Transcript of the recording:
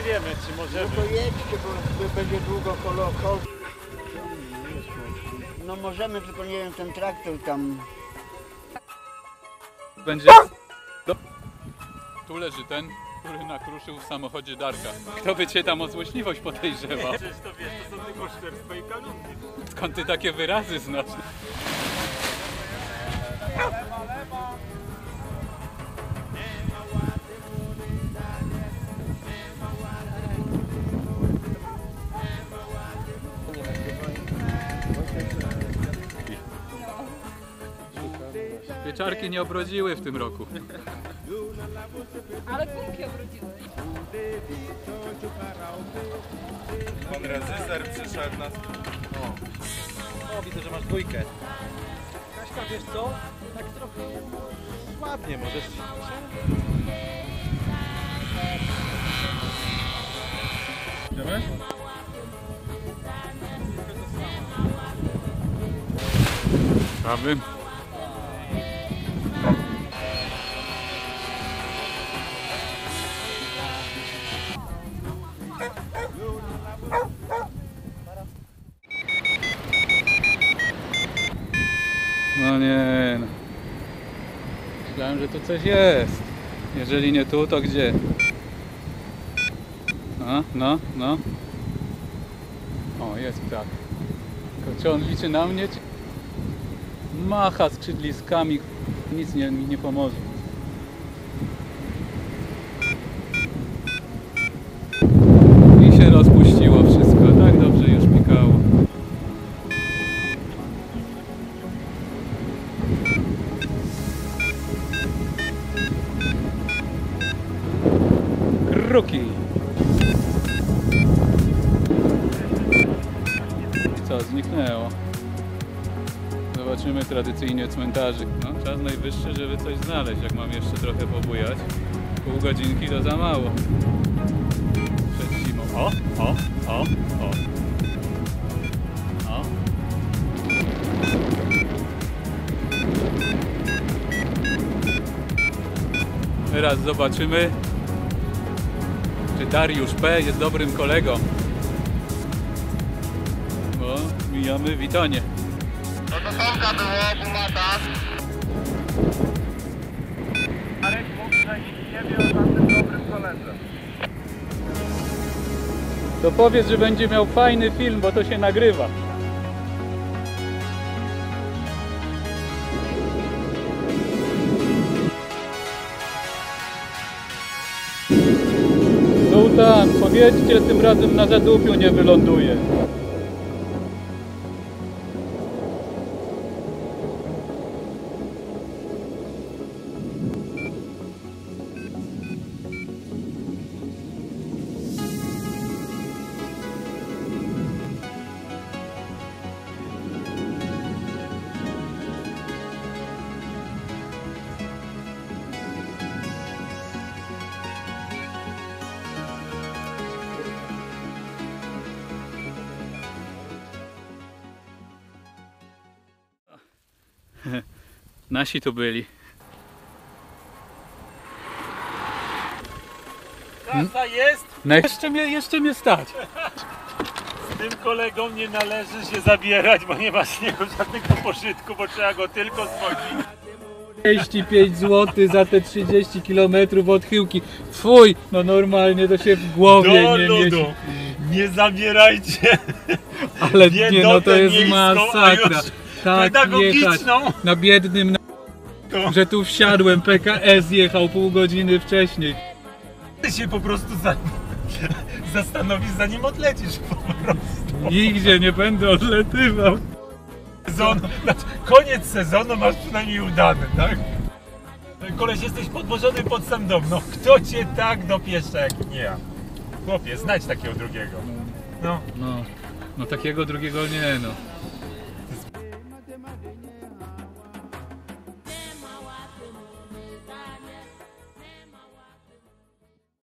nie wiemy, czy No możemy. to jedźcie, bo będzie długo kolo, kol. No możemy, tylko nie wiem, ten traktor tam. Będzie. Do... Tu leży ten, który nakruszył w samochodzie Darka. Kto by cię tam o złośliwość podejrzewał? Przecież to wiesz, to są tylko szterstwa i kanunki. Skąd ty takie wyrazy znasz? Pieczarki nie obrodziły w tym roku. Ale gumki obrodziły. Pan reżyser przyszedł nas. O, widzę, że masz dwójkę. Kaśka, wiesz co? Tak trochę słabnie możesz. Idziemy? Aby. Nie no. Myślałem, że tu coś jest. Jeżeli nie tu, to gdzie? No, no, no. O, jest ptak. Tylko czy on liczy na mnie. Macha skrzydliskami, nic nie, mi nie pomoże. Kruki! Co, zniknęło. Zobaczymy tradycyjnie cmentarzyk. No, czas najwyższy, żeby coś znaleźć, jak mam jeszcze trochę pobujać. Pół godzinki to za mało. Przed zimą. O, o, o, o. O. Teraz zobaczymy, czy Dariusz P. jest dobrym kolegą. Bo mijamy Witonie. No to Tomka było, Bumata. Marek mówi, że nie wie o żadnym dobrym koledze. To powiedz, że będzie miał fajny film, bo to się nagrywa. Sultan, powiedzcie, tym razem na zadupiu nie wyląduje. Nasi tu byli. Kasa jest, No jeszcze mnie, jeszcze mnie stać. z tym kolegą nie należy się zabierać, bo nie ma z niego żadnego pożytku, bo trzeba go tylko zwodzić. 35 zł za te 30 km odchyłki. Fuj, no normalnie to się w głowie Do nie ludu, mieści. nie zabierajcie Ale nie, no to jest miejską, a masakra. już Tak jechać pedagogiczną. na biednym, na... To. że tu wsiadłem, PKS jechał pół godziny wcześniej. Ty się po prostu za, zastanowisz zanim odlecisz po prostu. Nigdzie nie będę odletywał. Sezon, znaczy, koniec sezonu masz przynajmniej udany, tak? Koleś, jesteś podwożony pod sam dom. No kto cię tak dopieszcza jak nie ja? Chłopie, znajdź takiego drugiego. No. No, no takiego drugiego nie no.